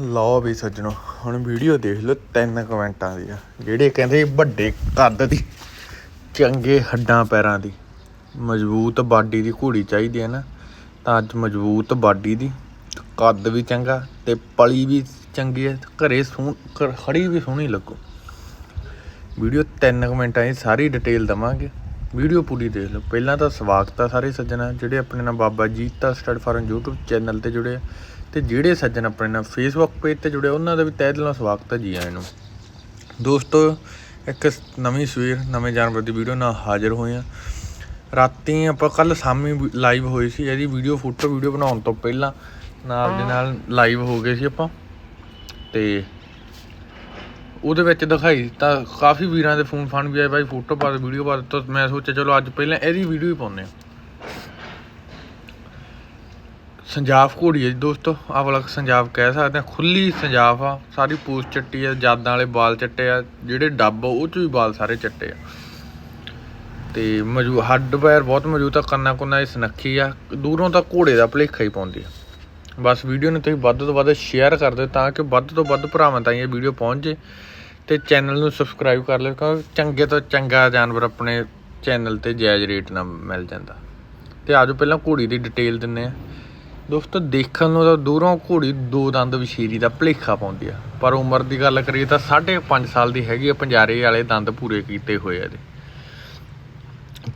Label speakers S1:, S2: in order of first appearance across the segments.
S1: ਲਓ ਵੀ ਸੱਜਣੋ, ਹੁਣ ਵੀਡੀਓ ਦੇਖ ਲਓ ਤਿੰਨ ਕਮੈਂਟਾਂ ਦੀ ਆ ਜਿਹੜੇ ਕਹਿੰਦੇ ਵੱਡੇ ਕੱਦ ਦੀ, ਚੰਗੇ ਹੱਡਾਂ ਪੈਰਾਂ ਦੀ, ਮਜ਼ਬੂਤ ਬਾਡੀ ਦੀ ਘੋੜੀ ਚਾਹੀਦੀ ਹੈ ਨਾ, ਤਾਂ ਅੱਜ ਮਜ਼ਬੂਤ ਬਾਡੀ ਦੀ, ਕੱਦ ਵੀ ਚੰਗਾ ਤੇ ਪਲੀ ਵੀ ਚੰਗੀ ਹੈ, ਘਰੇ ਸੋਹ ਘਰ- ਖੜੀ ਵੀ ਸੋਹਣੀ ਲੱਗੋ। ਵੀਡੀਓ ਤਿੰਨ ਕਮੈਂਟਾਂ ਦੀ ਸਾਰੀ ਡਿਟੇਲ ਦਵਾਂਗੇ, ਵੀਡੀਓ ਪੂਰੀ ਦੇਖ ਲਓ। ਪਹਿਲਾਂ ਤਾਂ ਸਵਾਗਤ ਆ ਸਾਰੇ ਸੱਜਣਾ, ਜਿਹੜੇ ਆਪਣੇ ਨਾਲ Baba Jeeta stud farm YouTube channel ਤੇ ਜੁੜੇ ਆ ਤੇ ਜਿਹੜੇ ਸੱਜਣ ਆਪਣੇ ਨਾਲ ਫੇਸਬੁੱਕ ਪੇਜ ਤੇ ਜੁੜੇ, ਉਹਨਾਂ ਦਾ ਵੀ ਤਹਿ ਦਿਲੋਂ ਸਵਾਗਤ ਹੈ ਜੀ ਆਇਆਂ ਨੂੰ। ਦੋਸਤੋ, ਇੱਕ ਨਵੀਂ ਸਵੇਰ, ਨਵੇਂ ਜਾਨਵਰ ਦੀ ਵੀਡੀਓ ਨਾਲ ਹਾਜ਼ਰ ਹੋਏ ਆ ਰਾਤੀ ਆਪਾਂ ਕੱਲ ਸ਼ਾਮੀ ਲਾਈਵ ਹੋਈ ਸੀ, ਇਹਦੀ ਵੀਡੀਓ ਫੋਟੋ ਵੀਡੀਓ ਬਣਾਉਣ ਤੋਂ ਪਹਿਲਾਂ ਨਾਲ ਦੇ ਨਾਲ ਲਾਈਵ ਹੋ ਗਏ ਸੀ ਆਪਾਂ। ਤੇ ਉਹਦੇ ਵਿੱਚ ਦਿਖਾਈ ਤਾਂ ਕਾਫੀ ਵੀਰਾਂ ਦੇ ਫੋਨ ਫਾਨ ਵੀ ਆਏ ਬਾਈ ਫੋਟੋ ਪਾ ਦੇ ਵੀਡੀਓ ਪਾ ਦੇ, ਤਾਂ ਮੈਂ ਸੋਚਿਆ ਚਲੋ ਅੱਜ ਪਹਿਲਾਂ ਇਹਦੀ ਵੀਡੀਓ ਹੀ ਪਾਉਂਦੇ ਆ ਸੰਜਾਫ ਘੋੜੀ ਹੈ ਜੀ ਦੋਸਤੋ ਆਹ ਵਾਲਾ ਸੰਜਾਫ ਕਹਿ ਸਕਦੇ ਆ ਖੁੱਲੀ ਸੰਜਾਫ ਆ ਸਾਰੀ ਪੂਛ ਚੱਟੀ ਆ ਜਾਦਾਂ ਵਾਲੇ ਵਾਲ ਚੱਟੇ ਆ ਜਿਹੜੇ ਡੱਬ ਆ, ਉਹ ਚ ਵੀ ਵਾਲ ਸਾਰੇ ਚੱਟੇ ਆ। ਤੇ ਮਜੂ ਹੱਡ ਪੈਰ ਬਹੁਤ ਮਜ਼ਬੂਤ ਆ ਕੰਨਾ ਕੁੰਨਾ ਇਹ ਸਨੱਖੀ ਆ ਦੂਰੋਂ ਤਾਂ ਘੋੜੇ ਦਾ ਭਲੇਖਾ ਹੀ ਪਾਉਂਦੀ ਆ। ਬਸ ਵੀਡੀਓ ਨੂੰ ਤੁਸੀਂ ਵੱਧ ਤੋਂ ਵੱਧ ਸ਼ੇਅਰ ਕਰ ਦਿਓ ਤਾਂ ਕਿ ਵੱਧ ਤੋਂ ਵੱਧ ਭਰਾਵਾਂ ਤਾਈਂ ਇਹ ਵੀਡੀਓ ਪਹੁੰਚ ਜੇ। ਤੇ ਚੈਨਲ ਨੂੰ ਸਬਸਕ੍ਰਾਈਬ ਕਰ ਲਿਓ ਕਿਉਂਕਿ ਚੰਗੇ ਤੋਂ ਚੰਗਾ ਜਾਨਵਰ ਆਪਣੇ ਚੈਨਲ ਤੇ ਜਾਇਜ਼ ਰੇਟ ਨਾਲ ਮਿਲ ਜਾਂਦਾ। ਤੇ ਆਜੋ ਪਹਿਲਾਂ ਘੋੜੀ ਦੀ ਡਿਟੇਲ ਦਿੰਨੇ ਆ ਦੋਸਤੋ ਦੇਖਣ ਨੂੰ ਤਾਂ ਦੂਰੋਂ ਘੋੜੀ ਦੋ ਦੰਦ ਵਿਸ਼ੇਰੀ ਦਾ ਭਲੇਖਾ ਪਾਉਂਦੀ ਆ। ਪਰ ਉਮਰ ਦੀ ਗੱਲ ਕਰੀਏ ਤਾਂ 5.5 ਸਾਲ ਦੀ ਹੈਗੀ ਆ, ਪੰਜਾਰੇ ਵਾਲੇ ਦੰਦ ਪੂਰੇ ਕੀਤੇ ਹੋਏ ਆ ਇਹਦੇ।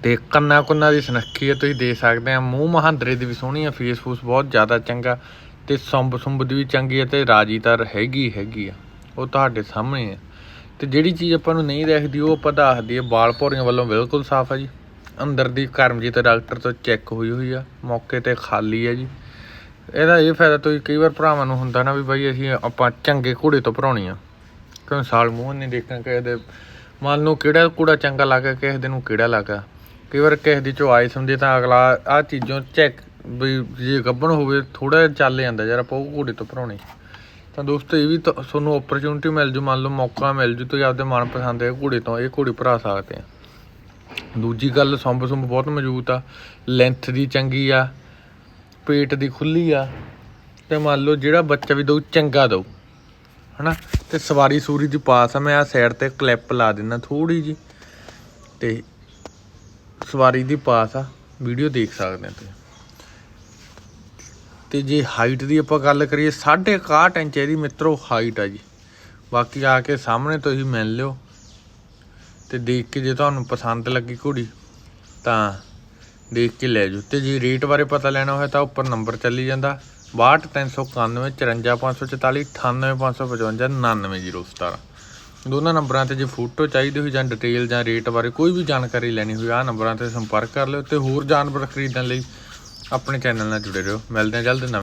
S1: ਤੇ ਕੰਨਾ ਕੁੰਨਾ ਦੀ ਸੁਨੱਖੀ ਆ, ਤੁਸੀਂ ਦੇਖ ਸਕਦੇ ਆ, ਮੂੰਹ ਮਹਾਂਦਰੇ ਦੀ ਵੀ ਸੋਹਣੀ ਆ ਫੇਸ ਫੂਸ ਬਹੁਤ ਜ਼ਿਆਦਾ ਚੰਗਾ, ਤੇ ਸੰਬ ਸੁੰਬ ਦੀ ਵੀ ਚੰਗੀ ਆ, ਤੇ ਰਾਜੀ ਤਾਂ ਹੈਗੀ ਹੈਗੀ ਆ। ਉਹ ਤੁਹਾਡੇ ਸਾਹਮਣੇ ਆ। ਤੇ ਜਿਹੜੀ ਚੀਜ਼ ਆਪਾਂ ਨੂੰ ਨਹੀਂ ਦੇਖਦੀ, ਉਹ ਆਪਾਂ ਦੱਸਦੀ ਦਈਏ ਬਾਲ ਭੌਰੀਆਂ ਵੱਲੋਂ ਬਿਲਕੁਲ ਸਾਫ਼ ਆ ਜੀ। ਅੰਦਰ ਦੀ ਕਰਮਜੀਤ ਡਾਕਟਰ ਤੋਂ ਚੈੱਕ ਹੋਈ ਹੋਈ ਆ, ਮੌਕੇ ਤੇ ਖਾਲੀ ਆ ਜੀ। ਇਹਦਾ ਇਹ ਫਾਇਦਾ ਤੁਸੀਂ ਕਈ ਵਾਰ ਭਰਾਵਾਂ ਨੂੰ ਹੁੰਦਾ ਨਾ ਵੀ ਬਾਈ ਅਸੀਂ ਆਪਾਂ ਚੰਗੇ ਘੋੜੇ ਤੋਂ ਭਰਾਉਣੀ ਆ। ਕਿਉਂ ਸਾਲ ਮੂੰਹ ਨਹੀਂ ਦੇਖਣਾ ਕਿਸੇ ਦੇ। ਮੰਨ ਲਓ ਕਿਹੜਾ ਘੋੜਾ ਚੰਗਾ ਲੱਗਾ, ਕਿਸੇ ਦੇ ਨੂੰ ਕਿਹੜਾ ਲੱਗਾ। ਕਈ ਵਾਰ ਕਿਸੇ ਦੀ ਚੋਇਸ ਹੁੰਦੀ ਤਾਂ ਅਗਲਾ ਆ ਚੀਜ਼ੋਂ ਚੈੱਕ ਵੀ ਜੇ ਗੱਬਣ ਹੋਵੇ ਥੋੜਾ ਜਿਹਾ ਚੱਲ ਜਾਂਦਾ ਯਾਰ ਆਪਾਂ ਉਹ ਘੋੜੇ ਤੋਂ ਭਰਾਉਣੀ। ਤਾਂ ਦੋਸਤੋ ਇਹ ਵੀ ਤੁਹਾਨੂੰ ਓਪਰਚੁਨਿਟੀ ਮਿਲ ਜੂ, ਮੰਨ ਲਓ ਮੌਕਾ ਮਿਲ ਜੂ, ਤੁਸੀਂ ਆਪਦੇ ਮਨਪਸੰਦ ਦੇ ਘੋੜੇ ਤੋਂ ਇਹ ਘੋੜੀ ਭਰਾ ਸਕਦੇ ਆ। ਦੂਜੀ ਗੱਲ ਸੰਭ ਸੁੰਭ ਬਹੁਤ ਮਜ਼ਬੂਤ ਆ। ਲੈਂਥ ਦੀ ਚੰਗੀ ਆ। ਪੇਟ ਦੀ ਖੁੱਲੀ ਆ, ਤੇ ਮੰਨ ਲਓ ਜਿਹੜਾ ਬੱਚਾ ਵੀ ਦਊ, ਚੰਗਾ ਦਊ, ਹਨਾ? ਤੇ ਸਵਾਰੀ ਸੂਰੀ ਦੀ ਪਾਸ ਆ, ਮੈਂ ਆ ਸਾਈਡ ਤੇ ਕਲਿੱਪ ਲਾ ਦਿੰਦਾ ਥੋੜੀ ਜੀ ਤੇ ਸਵਾਰੀ ਦੀ ਪਾਸ ਆ ਵੀਡੀਓ ਦੇਖ ਸਕਦੇ ਆ ਤੁਸੀਂ। ਤੇ ਜੇ ਹਾਈਟ ਦੀ ਆਪਾਂ ਗੱਲ ਕਰੀਏ 61 ਇੰਚ ਇਹਦੀ ਮਿੱਤਰੋ ਹਾਈਟ ਆ ਜੀ। ਬਾਕੀ ਆ ਕੇ ਸਾਹਮਣੇ ਤੁਸੀਂ ਮਿਲ ਲਿਓ, ਤੇ ਦੇਖ ਕੇ ਜੇ ਤੁਹਾਨੂੰ ਪਸੰਦ ਲੱਗੀ ਘੋੜੀ, ਤਾਂ ਦੇਖ ਕੇ ਲੈ ਜਾਓ ਤੇ ਜੇ ਰੇਟ ਬਾਰੇ ਪਤਾ ਲੈਣਾ ਹੋਇਆ ਤਾਂ ਉੱਪਰ ਨੰਬਰ ਚੱਲੀ ਜਾਂਦਾ। 62391 54544 98555 99017 ਦੋਨਾਂ ਨੰਬਰਾਂ ਤੇ ਜੇ ਫੋਟੋ ਚਾਹੀਦੀ ਹੋਈ ਜਾਂ ਡਿਟੇਲ ਜਾਂ ਰੇਟ ਬਾਰੇ ਕੋਈ ਵੀ ਜਾਣਕਾਰੀ ਲੈਣੀ ਹੋਈ, ਆਹ ਨੰਬਰਾਂ ਤੇ ਸੰਪਰਕ ਕਰ ਲਿਓ ਤੇ ਹੋਰ ਜਾਨਵਰ ਖਰੀਦਣ ਲਈ ਆਪਣੇ ਚੈਨਲ ਨਾਲ ਜੁੜੇ ਰਹੋ। ਮਿਲਦੇ ਹਾਂ ਜਲਦ ਨਵੇਂ